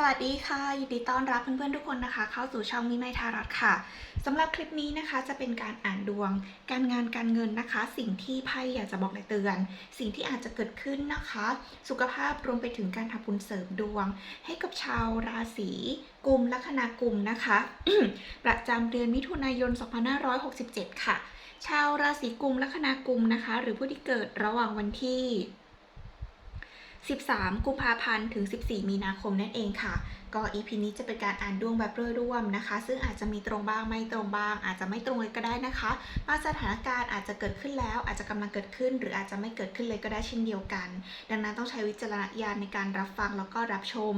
สวัสดีค่ะ ยินดีต้อนรับเพื่อนๆทุกคนนะคะ เข้าสู่ช่องมิไมทารัตค่ะสำหรับคลิปนี้นะคะจะเป็นการอ่านดวง การงานการเงินนะคะ สิ่งที่ไพ่อยากจะบอกและเตือน สิ่งที่อาจจะเกิดขึ้นนะคะ สุขภาพรวมไปถึงการทำบุญเสริมดวง ให้กับชาวราศีกุมลัคนากลุ่มนะคะ ประจำเดือนมิถุนายน 2567 ค่ะ ชาวราศีกุมลัคนากลุ่มนะคะ หรือผู้ที่เกิดระหว่างวันที่ 13 กุมภาพันธ์ ถึง 14 มีนาคมนั่นเองค่ะก็ EP นี้จะเป็นการอ่านดวงแบบโดยรวมนะคะ ซึ่งอาจจะมีตรงบ้างไม่ตรงบ้าง อาจจะไม่ตรงเลยก็ได้นะคะบางสถานการณ์อาจจะเกิดขึ้นแล้ว อาจจะกำลังเกิดขึ้น หรืออาจจะไม่เกิดขึ้นเลยก็ได้เช่นเดียวกัน ดังนั้นต้องใช้วิจารณญาณในการรับฟังแล้วก็รับชม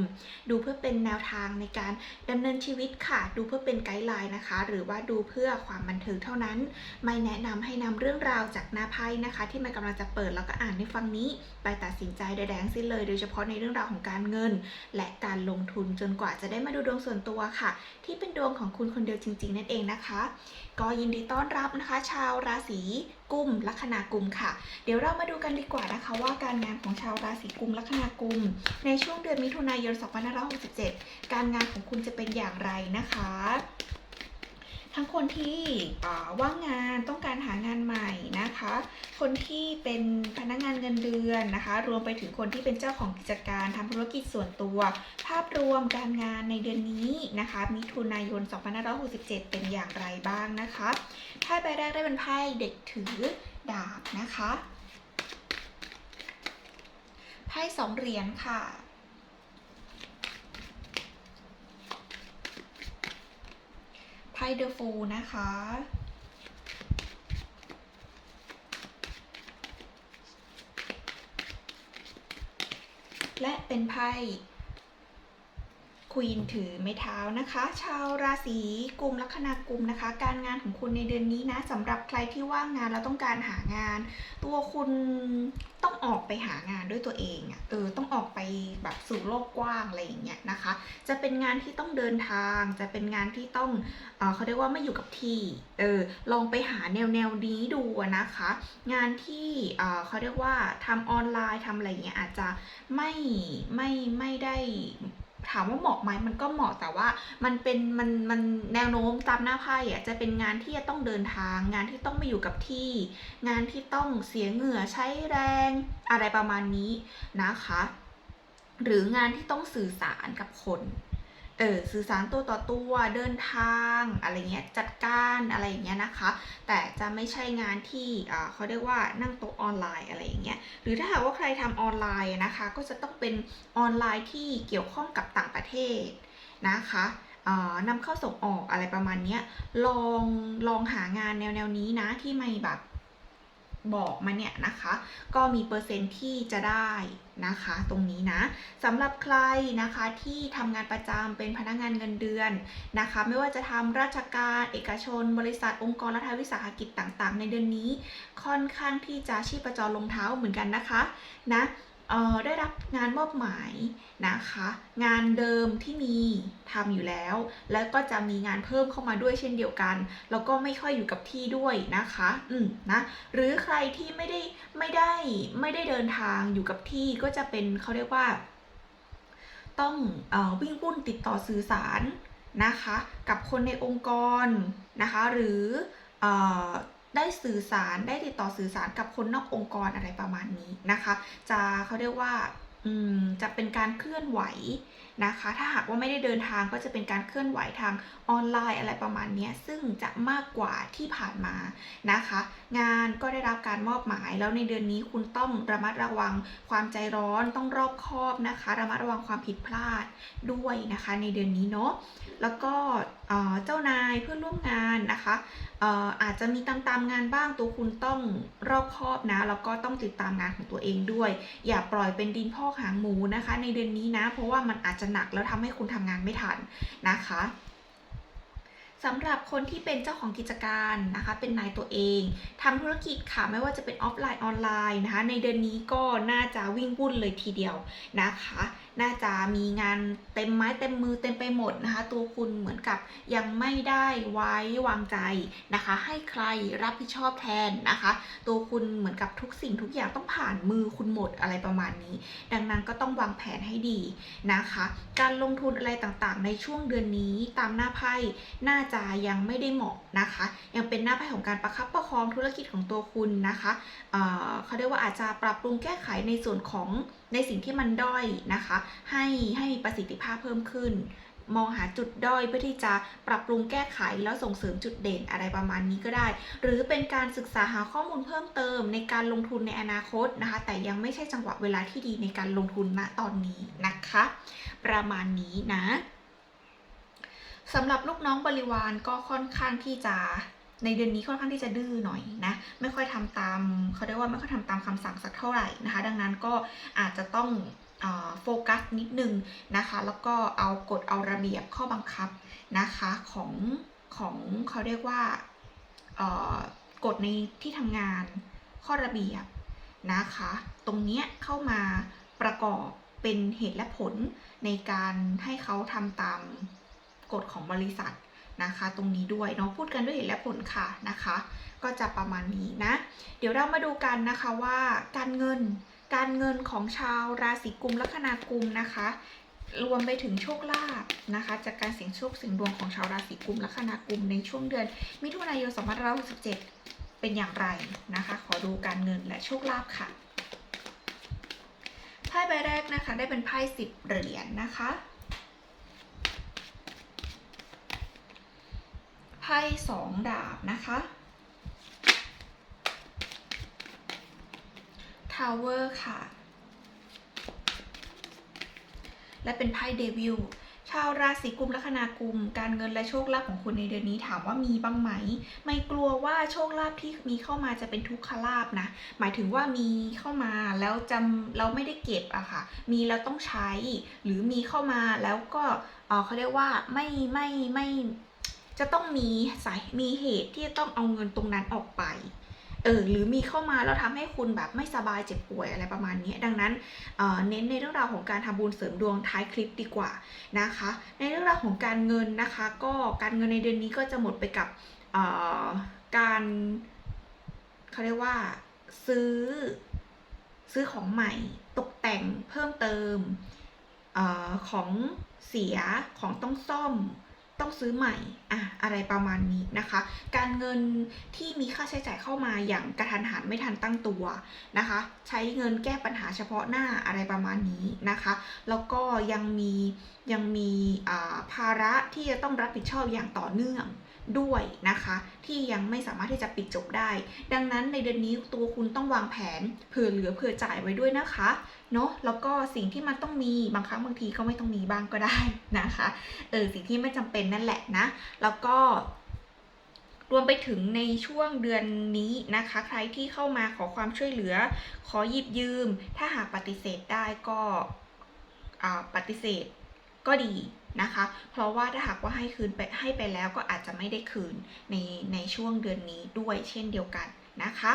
ดูเพื่อเป็นแนวทางในการดำเนินชีวิตค่ะ ดูเพื่อเป็นไกด์ไลน์นะคะ หรือว่าดูเพื่อความบันเทิงเท่านั้น ไม่แนะนำให้นำเรื่องราวจากหน้าไพ่นะคะ ที่มันกำลังจะเปิดแล้วก็อ่านในฟังนี้ ไปตัดสินใจใดๆทั้งสิ้นเลย โดยเฉพาะในเรื่องราวของการเงิน และการลงทุนจนกว่าจะได้มาดูดวงส่วนตัวค่ะ ที่เป็นดวงของคุณคนเดียวจริง ๆ นั่นเองนะคะ ก็ยินดีต้อนรับนะคะ ชาวราศีกุมลัคนากุมค่ะ เดี๋ยวเรามาดูกันดีกว่านะคะว่าการงานของชาวราศีกุมลัคนากุม ในช่วงเดือนมิถุนายน 2567 การงานของคุณจะเป็นอย่างไรนะคะ ทั้งคนที่ว่างงานต้องการหางานใหม่นะคะ คนที่เป็นพนักงานเงินเดือนนะคะ รวมไปถึงคนที่เป็นเจ้าของกิจการทำธุรกิจส่วนตัว ภาพรวมการงานในเดือนนี้นะคะ มิถุนายน 2567 เป็นอย่างไรบ้างนะคะไพ่ใบแรกได้เป็นไพ่เด็กถือดาบนะคะไพ่สองเหรียญค่ะ ไพ่ เดอร์ฟูนะคะ และเป็นไพ่ ควีนถือไม้เท้านะคะ ชาวราศีกุมลัคนากลุ่มนะคะ การงานของคุณในเดือนนี้นะสำหรับใครที่ว่างงานแล้วต้องการหางาน ตัวคุณต้องออกไปหางานด้วยตัวเองอะเออต้องออกไปแบบสู่โลกกว้างอะไรอย่างเงี้ยนะคะ จะเป็นงานที่ต้องเดินทาง จะเป็นงานที่ต้องเออเขาเรียกว่าไม่อยู่กับที่เออลองไปหาแนวแนวนี้ดูนะคะ งานที่เออเขาเรียกว่าทำออนไลน์ทำอะไรอย่างเงี้ยอาจจะไม่ไม่ไม่ได้ ถามว่าเหมาะไหมมันก็เหมาะแต่ว่ามันเป็นมันมันแนวโน้มตามหน้าไพ่อะจะเป็นงานที่จะต้องเดินทาง งานที่ต้องไม่อยู่กับที่ งานที่ต้องเสียเหงื่อใช้แรงอะไรประมาณนี้นะคะ หรืองานที่ต้องสื่อสารกับคน เออสื่อสารตัวต่อตัวเดินทางอะไรเงี้ยจัดการอะไรอย่างเงี้ยนะคะ แต่จะไม่ใช่งานที่อ่าเขาเรียกว่านั่งโต๊ะออนไลน์อะไรอย่างเงี้ยหรือถ้าหากว่าใครทำออนไลน์นะคะ ก็จะต้องเป็นออนไลน์ที่เกี่ยวข้องกับต่างประเทศนะคะเอ่อนำเข้าส่งออกอะไรประมาณนี้ลองลองหางานแนวแนวนี้นะที่ไม่แบบ บอกมาเนี่ยนะคะ ก็มีเปอร์เซ็นต์ที่จะได้นะคะ ตรงนี้นะสำหรับใครนะคะที่ทำงานประจำเป็นพนักงานเงินเดือนนะคะ ไม่ว่าจะทำราชการเอกชน บริษัทองค์กรรัฐวิสาหกิจต่างๆ ในเดือนนี้ ค่อนข้างที่จะชีพจรลงเท้าเหมือนกันนะคะนะ ได้รับงานมอบหมายนะคะ งานเดิมที่มีทำอยู่แล้ว แล้วก็จะมีงานเพิ่มเข้ามาด้วยเช่นเดียวกัน แล้วก็ไม่ค่อยอยู่กับที่ด้วยนะคะ อืมนะหรือใครที่ไม่ได้ไม่ได้ไม่ได้เดินทางอยู่กับที่ก็จะเป็นเขาเรียกว่า ต้องออวิ่งวุ่นติดต่อสื่อสารนะคะ กับคนในองค์กรนะคะ หรืออ ได้สื่อสารได้ติดต่อสื่อสารกับคนนอกองค์กรอะไรประมาณนี้นะคะ จะเขาเรียกว่า จะเป็นการเคลื่อนไหวนะคะ ถ้าหากว่าไม่ได้เดินทางก็จะเป็นการเคลื่อนไหวทางออนไลน์อะไรประมาณนี้ซึ่งจะมากกว่าที่ผ่านมานะคะ งานก็ได้รับการมอบหมายแล้วในเดือนนี้คุณต้องระมัดระวังความใจร้อนต้องรอบคอบนะคะ ระมัดระวังความผิดพลาดด้วยนะคะ ในเดือนนี้เนาะแล้วก็เจ้านายเพื่อนร่วมงานนะคะเอ่อาจจะมีตามตามงานบ้างตัวคุณต้องรอบคอบนะแล้วก็ต้องติดตามงานของตัวเองด้วย อย่าปล่อยเป็นดินพ่อกหางหมูนะคะ ในเดือนนี้นะ เพราะว่ามันอาจจะหนักแล้วทำให้คุณทำงานไม่ทันนะคะสำหรับคนที่เป็นเจ้าของกิจการนะคะ เป็นนายตัวเองทำธุรกิจค่ะไม่ว่าจะเป็นออฟไลน์ออนไลน์นะคะ ในเดือนนี้ก็น่าจะวิ่งวุ่นเลยทีเดียวนะคะ น่าจะมีงานเต็มไม้เต็มมือเต็มไปหมดนะคะ ตัวคุณเหมือนกับยังไม่ได้ไว้วางใจนะคะ ให้ใครรับผิดชอบแทนนะคะ ตัวคุณเหมือนกับทุกสิ่งทุกอย่างต้องผ่านมือคุณหมดอะไรประมาณนี้ ดังนั้นก็ต้องวางแผนให้ดีนะคะ การลงทุนอะไรต่างๆ ในช่วงเดือนนี้ตามหน้าไพ่น่าจะยังไม่ได้เหมาะนะคะ ยังเป็นหน้าไพ่ของการประคับประคองธุรกิจของตัวคุณนะคะเเขาเรียกว่าอาจจะปรับปรุงแก้ไขในส่วนของ ในสิ่งที่มันด้อยนะคะ ให้ให้มีประสิทธิภาพเพิ่มขึ้น มองหาจุดด้อยเพื่อที่จะปรับปรุงแก้ไขแล้วส่งเสริมจุดเด่นอะไรประมาณนี้ก็ได้ หรือเป็นการศึกษาหาข้อมูลเพิ่มเติมในการลงทุนในอนาคตนะคะ แต่ยังไม่ใช่จังหวะเวลาที่ดีในการลงทุนณตอนนี้นะคะ ประมาณนี้นะสำหรับลูกน้องบริวารก็ค่อนข้างที่จะ ในเดือนนี้ค่อนข้างที่จะดื้อหน่อยนะไม่ค่อยทำตามเขาเรียกว่าไม่ค่อยทำตามคำสั่งสักเท่าไหร่นะคะ ดังนั้นก็อาจจะต้องโฟกัสนิดนึงนะคะ แล้วก็เอากฎเอาระเบียบข้อบังคับนะคะของของเขาเรียกว่ากฎในที่ทำงานข้อระเบียบนะคะ ตรงนี้เข้ามาประกอบเป็นเหตุและผลในการให้เขาทำตามกฎของบริษัท นะคะ ตรงนี้ด้วยเนาะพูดกันด้วยเหตุและผลค่ะนะคะ ก็จะประมาณนี้นะ เดี๋ยวเรามาดูกันนะคะว่าการเงินการเงินของชาวราศีกุมลัคนากุมนะคะ รวมไปถึงโชคลาภนะคะ จากการเสี่ยงโชคเสี่ยงดวงของชาวราศีกุมลัคนากุมในช่วงเดือน มิถุนายน2567 เป็นอย่างไรนะคะ ขอดูการเงินและโชคลาภค่ะไพ่ใบแรกนะคะ ได้เป็นไพ่สิบเหรียญนะคะ ไพ่สองดาบนะคะทาวเวอร์ค่ะ และเป็นไพ่เดวิลชาวราศีกุมลัคนากุม การเงินและโชคลาภของคุณในเดือนนี้ถามว่ามีบ้างไหม ไม่กลัวว่าโชคลาภที่มีเข้ามาจะเป็นทุกขลาภนะ หมายถึงว่ามีเข้ามาแล้วจำเราไม่ได้เก็บอะค่ะ มีแล้วต้องใช้ หรือมีเข้ามาแล้วก็เเขาเรียกว่าไม่ไม่ไม่ จะต้องมีสายมีเหตุที่จะต้องเอาเงินตรงนั้นออกไป เออหรือมีเข้ามาแล้วทำให้คุณแบบไม่สบายเจ็บป่วยอะไรประมาณนี้ ดังนั้นเออเน้นในเรื่องราวของการทำบุญเสริมดวงท้ายคลิปดีกว่านะคะ ในเรื่องราวของการเงินนะคะ ก็การเงินในเดือนนี้ก็จะหมดไปกับออการเขาเรียกว่าซื้อซื้อของใหม่ตกแต่งเพิ่มเติมออของเสียของต้องซ่อม ต้องซื้อใหม่อะอะไรประมาณนี้นะคะ การเงินที่มีค่าใช้จ่ายเข้ามาอย่างกระทันหันไม่ทันตั้งตัวนะคะ ใช้เงินแก้ปัญหาเฉพาะหน้าอะไรประมาณนี้นะคะ แล้วก็ยังมียังมีอ่าภาระที่จะต้องรับผิดชอบอย่างต่อเนื่อง ด้วยนะคะ ที่ยังไม่สามารถที่จะปิดจบได้ ดังนั้นในเดือนนี้ตัวคุณต้องวางแผนเผื่อเหลือเผื่อจ่ายไว้ด้วยนะคะเนาะแล้วก็สิ่งที่มันต้องมีบางครั้งบางทีก็ไม่ต้องมีบ้างก็ได้นะคะเออสิ่งที่ไม่จำเป็นนั่นแหละนะ แล้วก็รวมไปถึงในช่วงเดือนนี้นะคะ ใครที่เข้ามาขอความช่วยเหลือ ขอหยิบยืม ถ้าหากปฏิเสธได้ก็ปฏิเสธก็ดี นะคะ เพราะว่าถ้าหากว่าให้คืนไปให้ไปแล้วก็อาจจะไม่ได้คืนในในช่วงเดือนนี้ด้วยเช่นเดียวกันนะคะ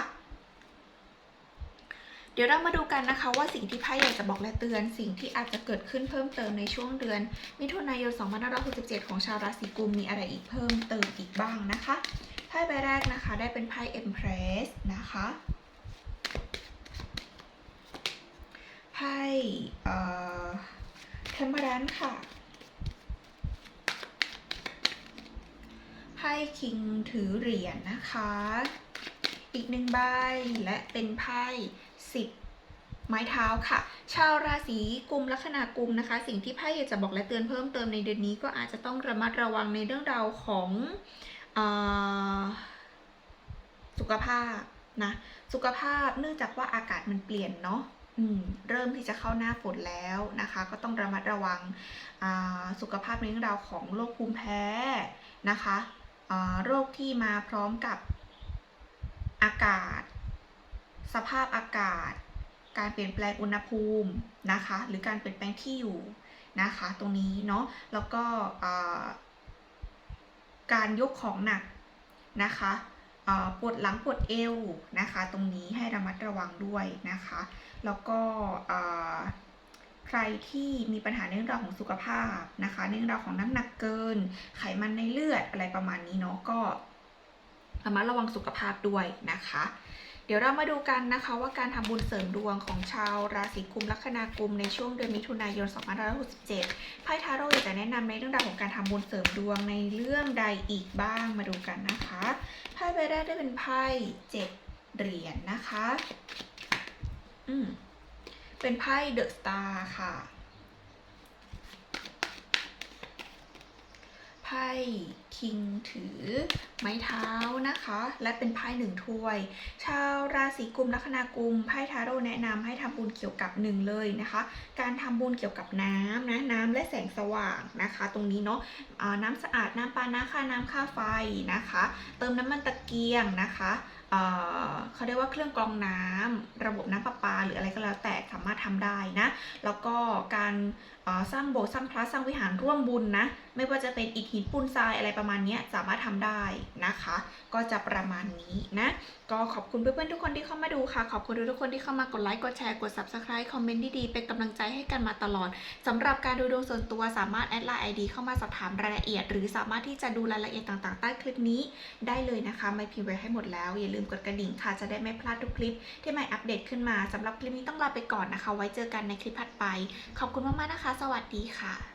เดี๋ยวเรามาดูกันนะคะว่าสิ่งที่ไพ่อยากจะบอกและเตือน สิ่งที่อาจจะเกิดขึ้นเพิ่มเติมในช่วงเดือน มิถุนายน 2567 ของชาวราศีกุมมีอะไรอีกเพิ่มเติมอีกบ้างนะคะไพ่ใบแรกนะคะได้เป็นไพ่ Empress นะคะไพ่เอ่อ Temperance ค่ะ ไพ่ King ถือเหรียญนะคะ อีกหนึ่งใบและเป็นไพ่สิบไม้เท้าค่ะ ชาวราศีกุมลัคนากุมนะคะ สิ่งที่ไพ่อยากจะบอกและเตือนเพิ่มเติมในเดือนนี้ก็อาจจะต้องระมัดระวังในเรื่องราวของอสุขภาพนะสุขภาพเนื่องจากว่าอากาศมันเปลี่ยนเนาะเริ่มที่จะเข้าหน้าฝนแล้วนะคะ ก็ต้องระมัดระวังสุขภาพในเรื่องราวของโรคภูมิแพ้นะคะ โรคที่มาพร้อมกับอากาศ สภาพอากาศ การเปลี่ยนแปลงอุณหภูมินะคะ หรือการเปลี่ยนแปลงที่อยู่นะคะ ตรงนี้เนาะแล้วก็การยกของหนักนะคะปวดหลังปวดเอวนะคะ ตรงนี้ให้ระมัดระวังด้วยนะคะ แล้วก็ ใครที่มีปัญหาในเรื่องราวของสุขภาพนะคะ ในเรื่องราวของน้ำหนักเกิน ไขมันในเลือดอะไรประมาณนี้เนาะก็ระมัดระวังสุขภาพด้วยนะคะ เดี๋ยวเรามาดูกันนะคะว่าการทำบุญเสริมดวงของชาวราศีกุมลัคนากุมในช่วงเดือนมิถุนายน 2567 ไพ่ทาโร่อยากจะแนะนำในเรื่องราวของการทำบุญเสริมดวงในเรื่องใดอีกบ้างมาดูกันนะคะ ไพ่ใบแรกได้เป็นไพ่เจ็ดเหรียญนะคะ อืม เป็นไพ่เดอะสตาร์ค่ะ ไพ่คิงถือไม้เท้านะคะ และเป็นไพ่หนึ่งถ้วย ชาวราศีกุมลัคนากุมไพ่ทาโร่แนะนำให้ทำบุญเกี่ยวกับหนึ่งเลยนะคะ การทำบุญเกี่ยวกับน้ำนะน้ำและแสงสว่างนะคะ ตรงนี้เนาะน้ำสะอาดน้ำปานะค่าน้ำค่าไฟนะคะ เติมน้ำมันตะเกียงนะคะเขาเรียกว่าเครื่องกรองน้ำระบบน้ำประปา หรืออะไรก็แล้วแต่สามารถทำได้นะ แล้วก็การสร้างโบสถ์สร้างพระสร้างวิหารร่วมบุญนะ ไม่ว่าจะเป็นอิฐหินปูนทรายอะไรประมาณนี้สามารถทำได้นะคะ ก็จะประมาณนี้นะ ก็ขอบคุณเพื่อนๆทุกคนที่เข้ามาดูค่ะ ขอบคุณทุกคนที่เข้ามากดไลค์กดแชร์กด subscribe คอมเมนต์ดีๆเป็นกำลังใจให้กันมาตลอดสำหรับการดูดวงส่วนตัวสามารถแอดไลน์ ID เข้ามาสอบถามรายละเอียด หรือสามารถที่จะดูรายละเอียดต่างๆ ใต้คลิปนี้ได้เลยนะคะ ไม่พิมพ์ไว้ให้หมดแล้วอย่าลืมกดกระดิ่งค่ะ จะได้ไม่พลาดทุกคลิปที่ใหม่อัปเดตขึ้นมาสำหรับคลิปนี้ต้องลาไปก่อนนะคะ ไว้เจอกันในคลิปถัดไป ขอบคุณมากๆนะคะ สวัสดีค่ะ